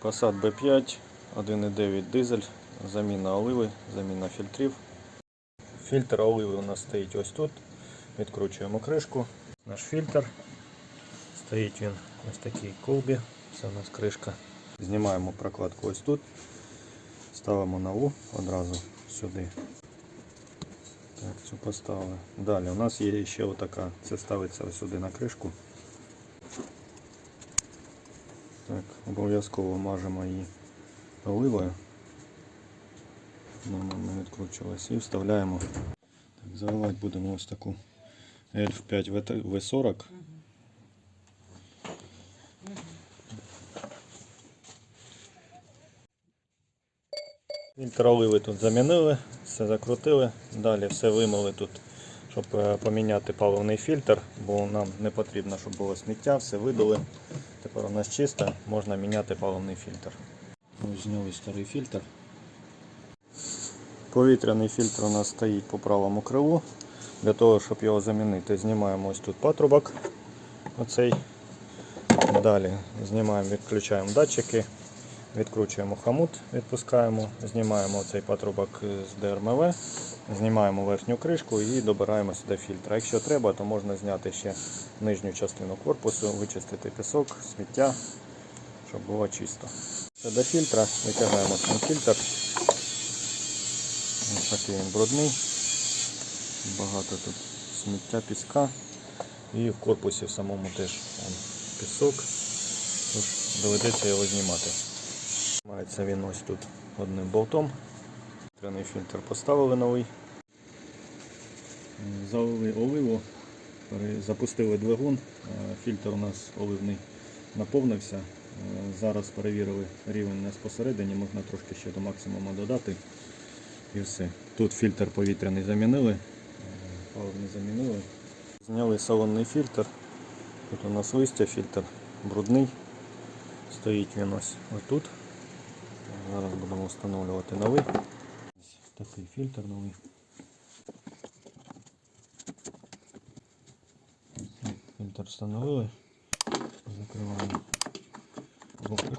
Passat B5, 1,9 дизель, заміна оливи, заміна фільтрів. Фільтр оливи у нас стоїть ось тут. Відкручуємо кришку. Наш фільтр. Стоїть він ось такій колбі. Це у нас кришка. Знімаємо прокладку ось тут. Ставимо нову одразу сюди. Так, цю поставили. Далі у нас є ще отака. Це ставиться ось сюди на кришку. Так, обов'язково мажемо її оливою. Вона не відкручувалась. І вставляємо. Так, заливати будемо ось таку Elf 5 V40. Фільтр оливи тут замінили, все закрутили. Далі все вимили тут, щоб е, поміняти паливний фільтр, бо нам не потрібно, щоб було сміття, все видали. Тепер у нас чисто, можна міняти паливний фільтр. Ось зняли старий фільтр. Повітряний фільтр у нас стоїть по правому крилу. Для того, щоб його замінити, знімаємо ось тут патрубок. Оцей. Далі знімаємо, відключаємо датчики, відкручуємо хомут, відпускаємо, знімаємо цей патрубок з ДРМВ, знімаємо верхню кришку і добираємо сюди фільтр. Якщо треба, то можна зняти ще нижню частину корпусу, вичистити пісок, сміття, щоб було чисто. До фільтра витягаємо сам фільтр. Такий він брудний. Багато тут сміття, піска. І в корпусі в самому теж пісок. Тож доведеться його знімати. Мається він ось тут одним болтом. Тряний фільтр поставили новий. Залили оливу, запустили двигун. Е, Фільтр у нас оливний наповнився. Е, Зараз перевірили рівень нас посередині, можна трошки ще до максимуму додати. І все. Тут фільтр повітряний замінили, е, паливний замінили. Зняли салонний фільтр. Тут у нас листя, фільтр брудний. Стоїть він ось отут. Зараз будемо встановлювати новий. Ось такий фільтр новий. Фільтр встановили. Закриваємо. кришку.